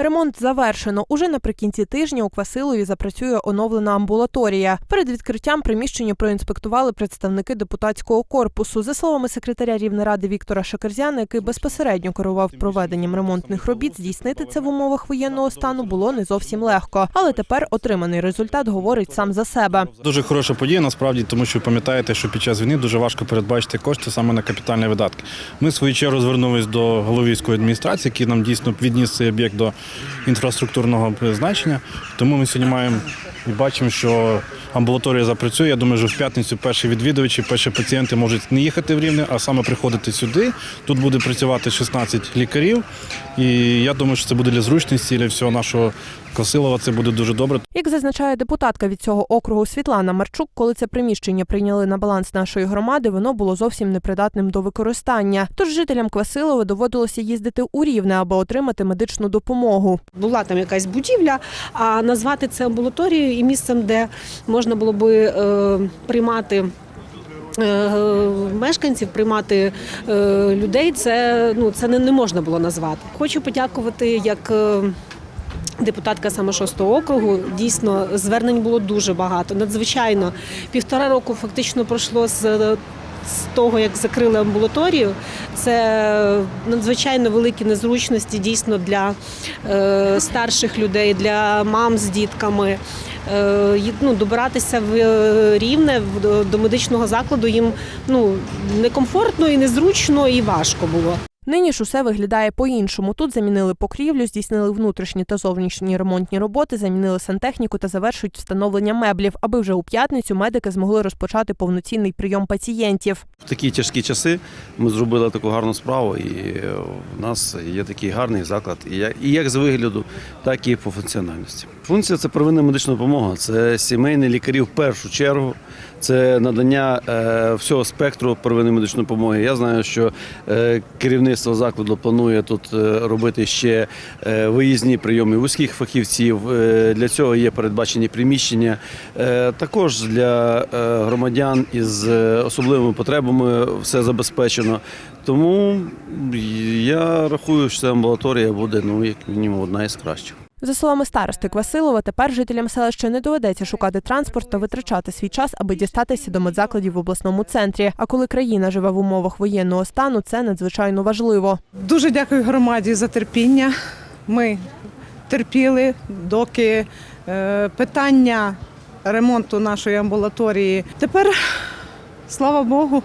Ремонт завершено. Уже наприкінці тижня у Квасилові запрацює оновлена амбулаторія. Перед відкриттям приміщення проінспектували представники депутатського корпусу. За словами секретаря Рівнеради Віктора Шакерзяна, який безпосередньо керував проведенням ремонтних робіт, здійснити це в умовах воєнного стану було не зовсім легко. Але тепер отриманий результат говорить сам за себе. Дуже хороша подія насправді, тому що пам'ятаєте, що під час війни дуже важко передбачити кошти саме на капітальні видатки. Ми в свою чергу звернулись до головійської адміністрації, який нам дійсно відніс цей об'єкт до інфраструктурного призначення. Тому ми сьогодні маємо і бачимо, що амбулаторія запрацює. Я думаю, що в п'ятницю перші відвідувачі, перші пацієнти можуть не їхати в Рівне, а саме приходити сюди. Тут буде працювати 16 лікарів. І я думаю, що це буде для зручності для всього нашого Косилова. Це буде дуже добре. Як зазначає депутатка від цього округу Світлана Марчук, коли це приміщення прийняли на баланс нашої громади, воно було зовсім непридатним до використання. Тож жителям Квасилова доводилося їздити у Рівне, аби отримати медичну допомогу. була там якась будівля, а назвати це амбулаторією і місцем, де можна було би е, приймати. е, Мешканців приймати е, людей, це ну це не, не можна було назвати. Хочу подякувати як депутатка саме шостого округу. Дійсно, звернень було дуже багато. Надзвичайно півтора року фактично пройшло з. З того, як закрили амбулаторію, це надзвичайно великі незручності дійсно для е, старших людей, для мам з дітками. Е, ну, добиратися в е, рівне до медичного закладу їм ну, некомфортно і незручно, і важко було. Нині ж усе виглядає по-іншому. Тут замінили покрівлю, здійснили внутрішні та зовнішні ремонтні роботи, замінили сантехніку та завершують встановлення меблів, аби вже у п'ятницю медики змогли розпочати повноцінний прийом пацієнтів. В такі тяжкі часи ми зробили таку гарну справу, і в нас є такий гарний заклад, і як з вигляду, так і по функціональності. Функція це первинна медична допомога, це сімейні лікарі в першу чергу, це надання е, всього спектру первинної медичної допомоги. Я знаю, що е, керівництво закладу планує тут е, робити ще виїзні прийоми вузьких фахівців. Для цього є передбачені приміщення. Також для громадян із особливими потребами все забезпечено. Тому я рахую, що ця амбулаторія буде ну як мінімум одна із кращих. За словами старости Квасилова, тепер жителям селища не доведеться шукати транспорт та витрачати свій час, аби дістатися до медзакладів в обласному центрі. А коли країна живе в умовах воєнного стану, це надзвичайно важливо. Дуже дякую громаді за терпіння. Ми терпіли, доки е, питання ремонту нашої амбулаторії. Тепер, слава Богу,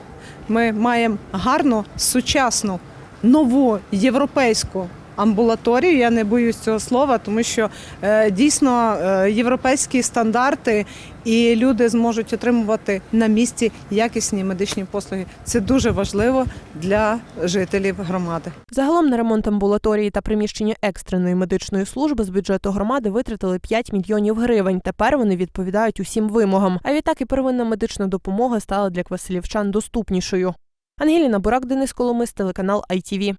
ми маємо гарну, сучасну, нову європейську. Амбулаторію, я не боюсь цього слова, тому що е, дійсно е, європейські стандарти і люди зможуть отримувати на місці якісні медичні послуги. Це дуже важливо для жителів громади. Загалом на ремонт амбулаторії та приміщення екстреної медичної служби з бюджету громади витратили 5 мільйонів гривень. Тепер вони відповідають усім вимогам. А відтак і первинна медична допомога стала для квасилівчан доступнішою. Ангеліна Бурак, Денис Коломис, телеканал ITV.